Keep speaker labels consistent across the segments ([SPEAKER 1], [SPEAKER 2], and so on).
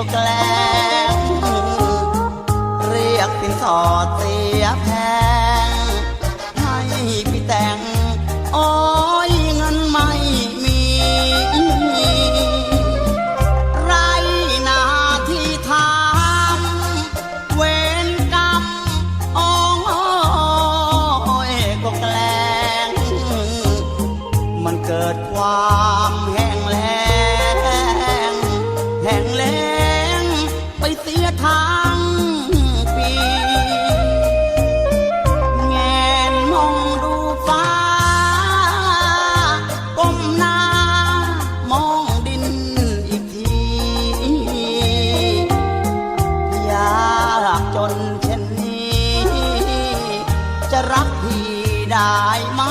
[SPEAKER 1] ก็แกล้งเรียกสินสอดเสียแพงให้พี่แต่งโอ้ยเงินไม่มี ไรหน้าที่ทำเวรกรรมโอ้ยก็แกล้งมันเกิดความแห้งแล้ง ได้ไหม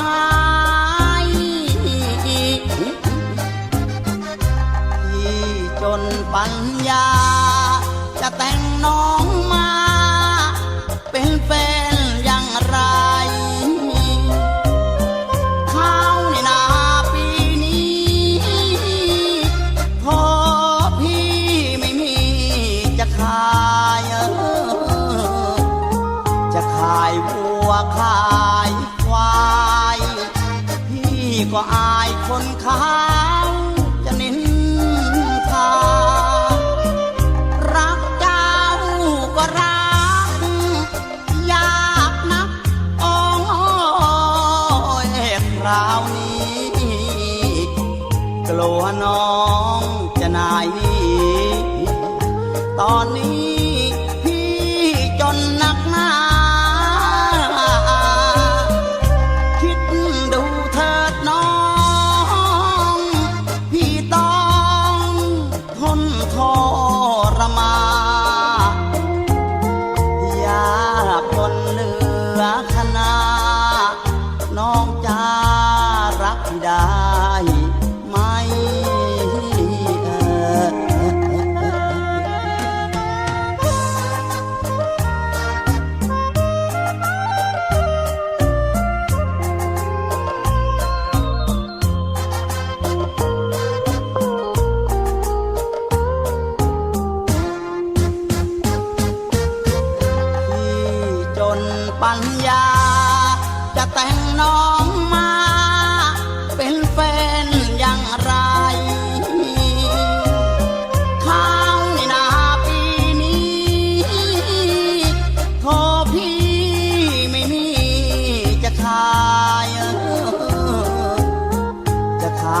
[SPEAKER 1] พี่จนปัญญา จะแต่งน้องมา เป็นแฟนอย่างไร ข้าวในนาปีนี้พอพี่ไม่มีจะขายจะขาย ก็อายคนเขาจะนินทารักเจ้าก็รัก ยากนักโอ้ยคราวนี้ กลัวน้องจะนาย ตอนนี้ ได้ไหมเอ่ยที่จนปัญญา จะแต่งน้อง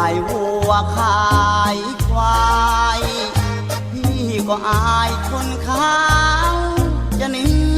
[SPEAKER 1] ายวัวขายควายพี่ก็อายคนเขาจะนิน